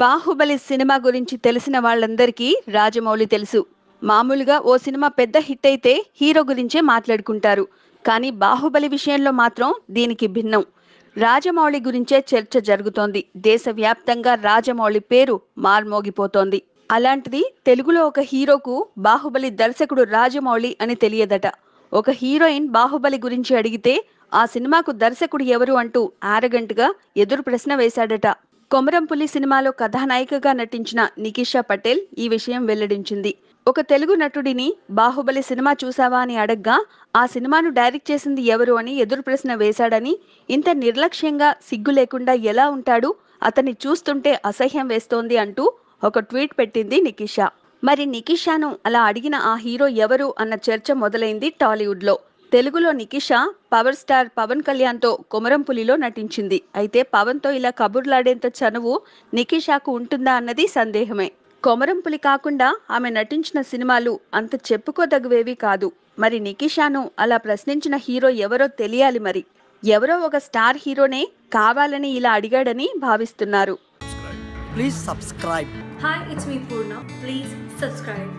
Baahubali cinema గురించి తెలిసిన వాళ్ళందరికీ రాజమౌళి తెలుసు. మామూలుగా ఓ సినిమా పెద్ద హిట్ అయితే హీరో గురించే మాట్లాడుకుంటారు. కానీ బాహుబలి విషయంలో మాత్రం దీనికి భిన్నం. రాజమౌళి గురించే చర్చ జరుగుతోంది. దేశవ్యాప్తంగా రాజమౌళి పేరు మార్మోగిపోతోంది. అలాంటిది తెలుగులో ఒక హీరోకు బాహుబలి దర్శకుడు రాజమౌళి అని తెలియదట. ఒక హీరోయిన్ బాహుబలి గురించి అడిగితే ఆ సినిమాకు దర్శకుడు ఎవరు అంటూ ఆరగంటగా ఎదురు ప్రశ్న వేశాడట. కొమరంపులి సినిమాలో కథానాయికగా నటించిన నికిషా పటేల్ ఈ విషయం వెల్లడించింది. ఒక తెలుగు నటుడిని బాహుబలి సినిమా చూసావా అని అడగ్గా ఆ సినిమాను డైరెక్ట్ చేసింది ఎవరు అని ఎదురు ప్రశ్న వేశాడని ఇంత నిర్లక్ష్యంగా సిగ్గు లేకుండా ఎలా ఉంటాడు అతన్ని చూస్తుంటే అసహ్యం వేస్తోంది అంటూ ఒక ట్వీట్ పెట్టింది నికిషా. మరి నికిషాను అలా అడిగిన ఆ హీరో ఎవరు అన్న చర్చ మొదలైంది టాలీవుడ్లో. తెలుగులో నికిషా పవర్ స్టార్ పవన్ కళ్యాణ్తో కొమరంపులిలో నటించింది అయితే పవన్తో ఇలా కబుర్లాడేంత చనువు నికిషాకు ఉంటుందా అన్నది సందేహమే కొమరంపులి కాకుండా ఆమె నటించిన సినిమాలు అంత చెప్పుకోదగ్గవేవి కాదు మరి నికిషాను అలా ప్రశ్నించిన హీరో ఎవరో తెలియాలి మరి ఎవరో ఒక స్టార్ హీరోనే కావాలని ఇలా అడిగాడని భావిస్తున్నారు Please subscribe. Hi, it's me Purna. Please subscribe.